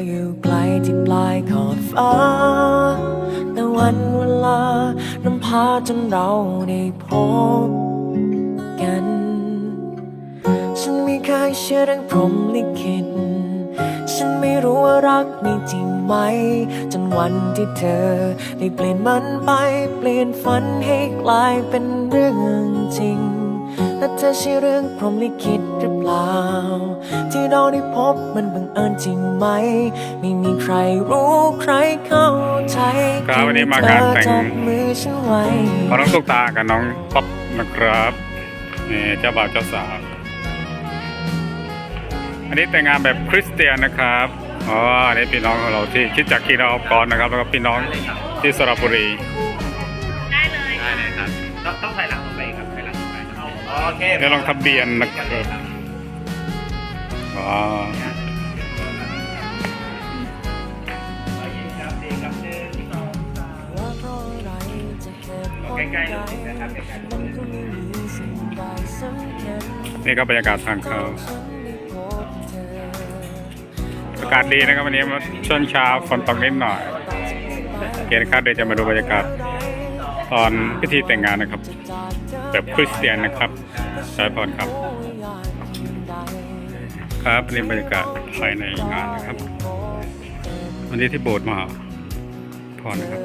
ออยู่ไกลที่ปลายขอบฟ้า แต่วันเวลานำพาจนเราได้พบกัน ฉันไม่เคยเชื่อเรื่องพรหมลิขิต ฉันไม่รู้ว่ารักมีจริงไหม จนวันที่เธอ ได้เปลี่ยนมันไปเปลี่ยนฝันให้กลายเป็นเรื่องจริงและเธอใช่เรื่องพรหมลิขิตหรือเปล่า ที่เราได้พบมัน เอิญจริงไหม ไม่มีใครรู้ใครเข้าใจครับวันนี้มางานแต่งเธอจับมือฉันไว้ขอน้องตุ๊กตากับน้องป๊อปนะครับนี่เจ้าบ่าวเจ้าสาวอันนี้แต่งงานแบบคริสเตียนนะครับอ๋ออันนี้พี่น้องของเราที่คิดจากกีฬาอกรนะครับ แล้วก็พี่น้องที่สระบุรีได้เลยครับต้องต้องถอยหลังลงไปครับถอยหลังลงไปโอเคเดี๋ยวลองทะเบียนนะครับอ๋อ กิดใกล้ๆลูกนะครับใกล้ๆมันก็ไม่มีสิ่งใดสำคัญนี่ก็บรรยากาศทางเขาฉันได้พบเธออากาศดีนะครับวันนี้ช่วงเช้าฝนตกนิดหน่อยโอเคนะครับเดี๋ยวจะมาดูบรรยากาศตอนพิธีแต่งงานนะครับ แบบคริสเตียนนะครับสายพรครับ ครับนี่บรรยากาศภายในงานนะครับ วันนี้ที่โบสถ์มหาพรนะครับ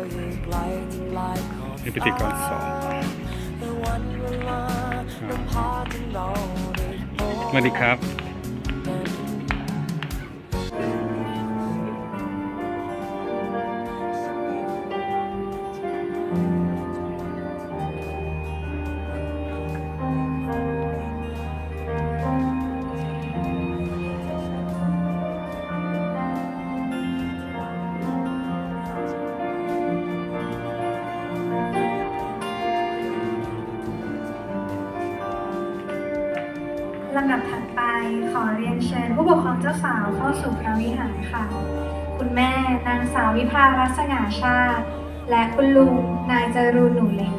นี่พิธีกรสองสวัสดีครับ รียนเชิญผู้ปกครองเจ้าสาวเข้าสู่พระวิหารค่ะ คุณแม่นางสาววิภารัศงาชาติ และคุณลุงนายจรูนหนูเล็ก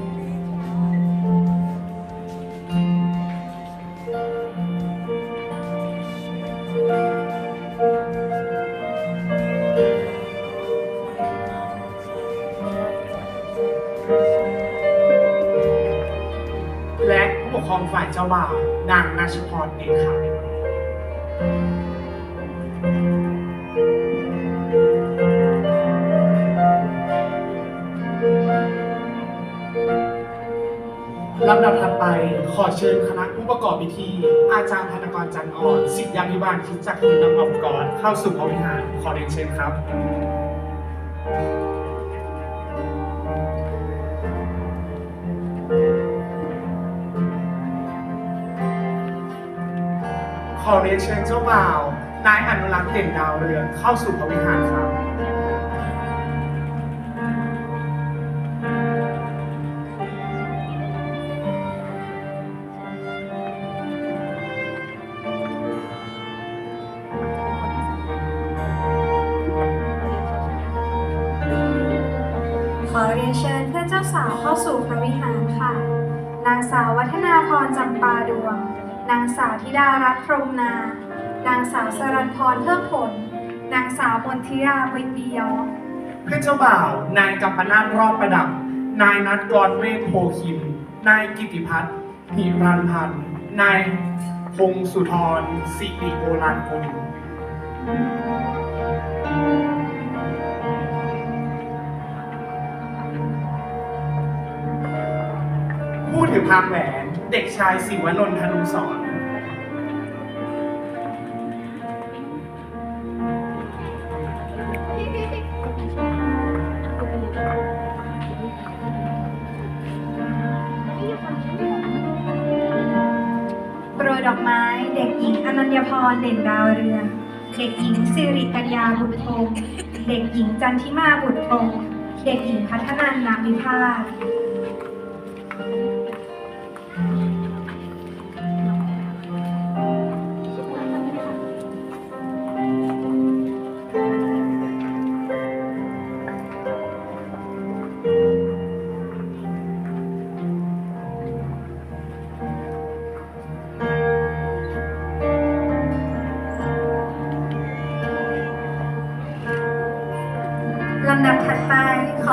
และผู้ปกครองฝ่ายเจ้าบ่าวนางนาชพรเดชขาย ขอเชิญคณะผู้ประกอบพิธี อาจารย์ธนกรจันทร์อ่อนศิษยาภิบาลคิดจักรคืนน้ำออกก่อนเข้าสู่พระวิหารขอเรียนเชิญครับ ขอเรียนเชิญเจ้าบ่าวนายอนุรักษ์เด่นดาวเรืองเข้าสู่พระวิหารครับ อเรียนเชิญเพื่อนเจ้าสาวเข้าสู่พระวิหารค่ะ นางสาววัฒนาพรจำปาดวง นางสาวธิดารัตน์พรมนา นางสาวสรันพรเพิ่มผล นางสาวมนทิราบยปียอเพื่อนเจ้าบ่าว นายกัมปนาทรอบประดับ นายนัทกรเวทโพคิม นายกิติพัฒน์หิรันพันธ์นายพงสุธรสิริโบราณกุล ผู้ถือพานแหวนเด็กชายสิวนนทธนุสรณ์โปรยดอกไม้เด็กหญิงอนัญญพรเด่นดาวเรืองเด็กหญิงสิริกัญญาบุญโทมเด็กหญิงจันทิมาบุตรพงศ์เด็กหญิงพัฒนันนามิพาส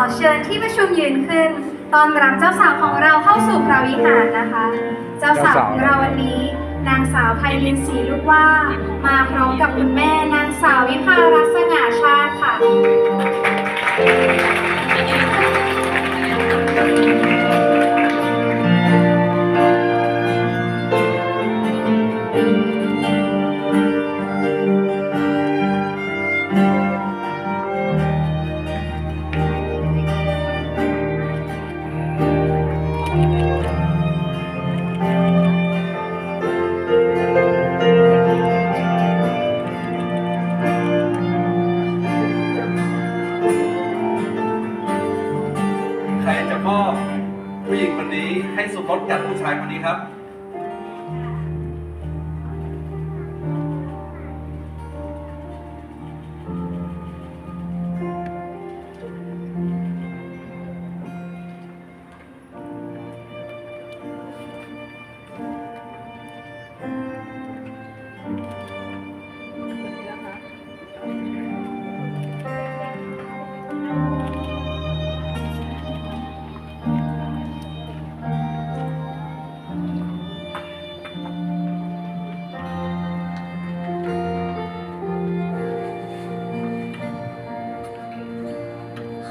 อเชิญที่ประชุมยืนขึ้น ตอนรับเจ้าสาวของเราเข้าสู่พระวิหารนะคะ เจ้าสาวของเราวันนี้ นางสาวไพลินศรีลูกว่า มาพร้อม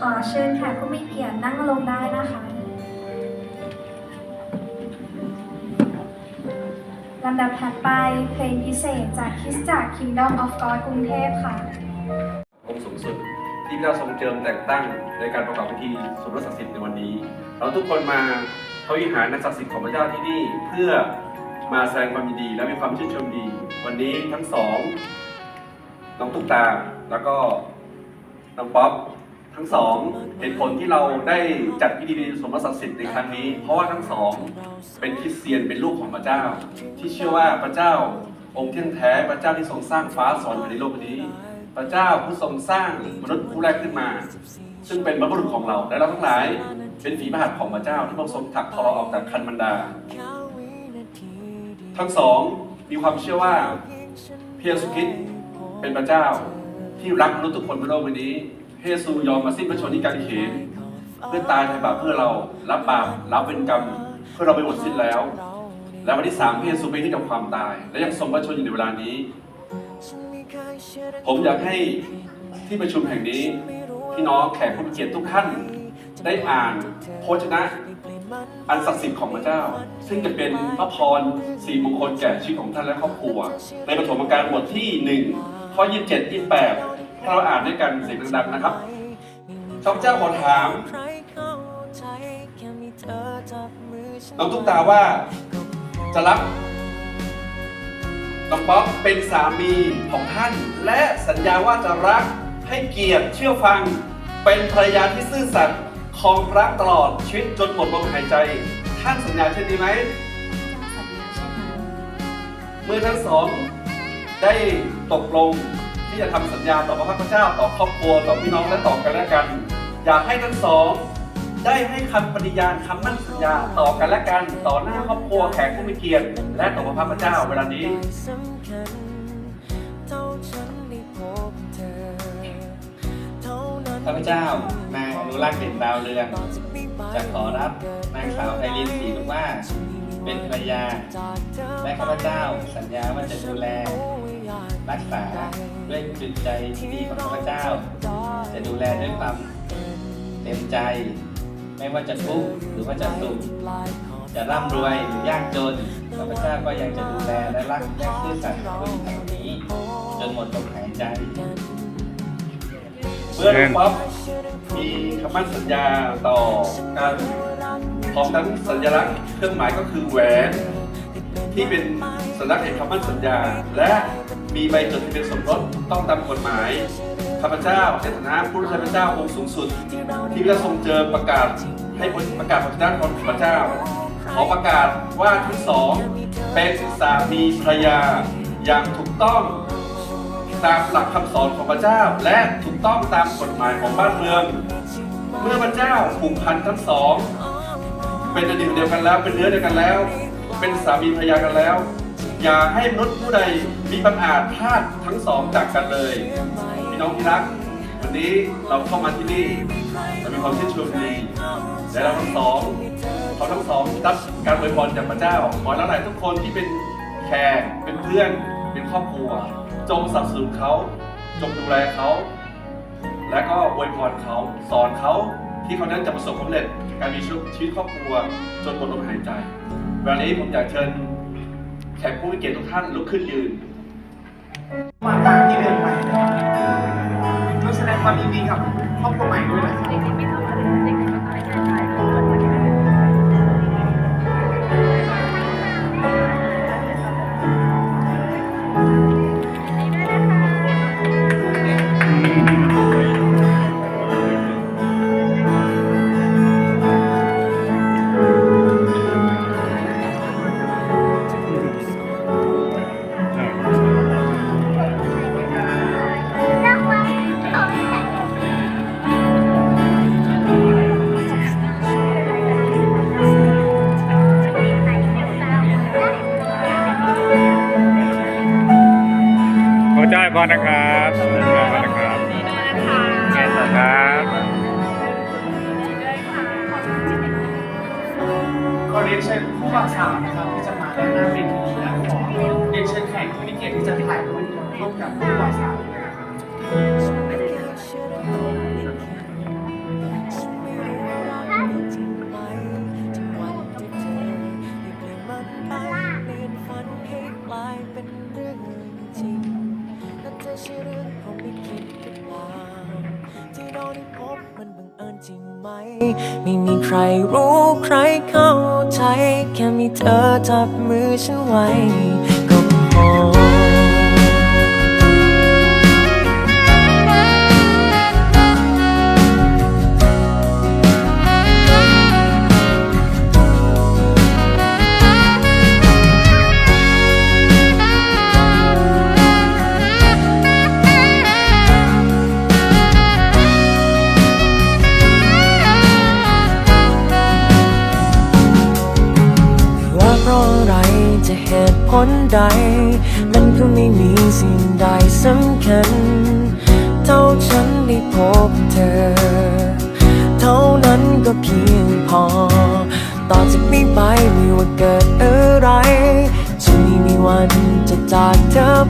ขอเชิญแขกผู้มีเกียรตินั่งลงได้นะคะลำดับถัดไปเพลงพิเศษจากคิสจัก Kingdom of God กรุงเทพค่ะ องค์สูงสุดที่พระเจ้าทรงเจิมแต่งตั้งในการประกอบพิธีสมรสศักดิ์สิทธิ์ในวันนี้ เราทุกคนมาพระวิหารนักศักดิ์สิทธิ์ของพระเจ้าที่นี่เพื่อมาแสดงความยินดีและมีความชื่นชมดี วันนี้ทั้งสองน้องตุ๊กตาแล้วก็น้องป๊อป ทั้งสองเหตุผลที่เราได้จัดพิธีสมรสศักดิ์สิทธิ์ในครั้งนี้ เพราะว่าทั้งสองเป็นคริสเตียนเป็นลูกของพระเจ้า ที่เชื่อว่าพระเจ้าองค์เที่ยงแท้พระเจ้าที่ทรงสร้างฟ้าสวรรค์ในโลกนี้ พระเจ้าผู้ทรงสร้างมนุษย์ผู้แรกขึ้นมา ซึ่งเป็นบรรพบุรุษของเราและเราทั้งหลายเป็นฝีพระหัตถ์ของพระเจ้าที่พระองค์ทรงถักทอออกจากคันมันดา ทั้งสองมีความเชื่อว่าเพระเยซูคริสต์เป็นพระเจ้าที่รักมนุษย์ทุกคนบนโลกใบนี้ พระเยซูยอมมาสิ้นพระชนม์ที่กางเขนเพื่อตายแทนบาปเพื่อเรารับบาปรับเป็นกรรมเพื่อเราไปหมดสิ้นแล้ว และวันที่สามพระเยซูไปที่กับความตาย และยังทรงพระชนม์อยู่ในเวลานี้ ผมอยากให้ที่ประชุมแห่งนี้พี่น้องแขกผู้มีเกียรติทุกท่านได้อ่านโพชนะอันศักดิ์สิทธิ์ของพระเจ้า ซึ่งจะเป็นพระพรสี่มงคลแก่ชีวิตของท่านและครอบครัว ในปฐมกาลบทที่ 1 ข้อ 27 28 ถ้าเราอ่านด้วยกันเสียงดังๆนะครับข้าพเจ้าขอถามน้องตุ๊กตาว่า จะรับน้องป๊อปเป็นสามีของท่าน และสัญญาว่าจะรักให้เกียรติเชื่อฟัง เป็นภรรยาที่ซื่อสัตย์คองรักตลอดชีวิตจนหมดลมหายใจ ท่านสัญญาเช่นนี้ไหมเมื่อทั้งสองได้ตกลง ที่จะทำสัญญาต่อพระพุทธเจ้าต่อครอบครัวต่อพี่น้องและต่อกันและกัน อยากให้ทั้งสองได้ให้คำปฏิญาณคำมั่นสัญญาต่อกันและกันต่อหน้าครอบครัวแขกผู้มีเกียรติและต่อพระพุทธเจ้าเวลานี้ข้าพเจ้านายอนุรักษ์เด่นดาวเรืองจะขอรับนางสาวไพลินศรีลูกว่า เป็นภรรยา และข้าพเจ้าสัญญาว่าจะดูแล รักษาด้วยจิตใจที่ดีของข้าพเจ้า จะดูแลด้วยความเต็มใจ ไม่ว่าจะทุกข์หรือว่าจะสุขจะร่ำรวยหรือยากจนข้าพเจ้าก็ยังจะดูแลและรักและซื่อสัตย์กับผู้หญิงคนนี้ จนหมดลมหายใจเมื่อน้องป๊อปมีคำมั่นสัญญาต่อกันพร้อมทั้งสัญลักษณ์เครื่องหมายก็คือแหวน ที่เป็นสัญลักษณ์แห่งคำมั่นสัญญาและ มีใบจดทะเบียนสมรสต้องตามกฎหมายข้าพเจ้าในฐานะผู้รับใช้พระเจ้าองค์สูงสุด ที่พระทรงเจิมประกาศให้ประกาศพระเจ้าของพระเจ้า ขอประกาศว่าทั้งสองเป็นสามีภรรยาอย่างถูกต้องตามหลักคำสอนของพระเจ้า และถูกต้องตามกฎหมายของบ้านเมือง เมื่อพระเจ้าผูกพันทั้งสอง เป็นอันหนึ่งเดียวกันแล้ว เป็นเนื้อเดียวกันแล้ว เป็นสามีภรรยากันแล้ว อย่าให้มนุษย์ผู้ใดมีปัญอาจพลาดทั้งสองจากกันเลยพี่น้องที่รัก วันนี้เราเข้ามาที่นี่เรามีความชื่นชมดีและเราทั้งสองเขาทั้งสองรับการอวยพรจากพระเจ้าขอแล้วหลายทุกคนที่เป็นแขกเป็นเพื่อนเป็นครอบครัว จงสนับสนุนเขาจงดูแลเขาและก็อวยพรเขาสอนเขาที่เขานั้นจะประสบความสำเร็จการมีชีวิตครอบครัวจนหมดลมหายใจวันนี้ผมอยากเชิญ แขกผู้มีเกียรติทุกท่านลุกขึ้นยืน มาตามที่เดินไปนะครับก็แสดงความยินดีกับครอบครัวใหม่ด้วยนะครับ ขอเจ้าให้พรนะครับขอเจ้าให้พรนะครับแม่ครับขอเรียนเชิญผู้บ่าวสาวนะครับที่จะมาด้านหน้าเวทีและขอเรียนเชิญแขกผู้มีเกียรติที่จะถ่ายรูปร่วมกับผู้บ่าวสาว ช่เรื่องผมไม่คิดหรือเปล่าที่เราได้พบมันบังเอิญจริงไหม ไม่มีใครรู้ใครเข้าใจ แค่มีเธอจับมือฉันไว้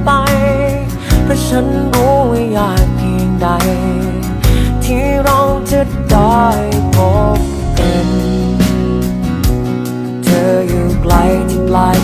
ไป เพราะฉันรู้ว่ายากเพียงใด ที่เราจะได้พบกัน เธออยู่ไกลที่ปลาย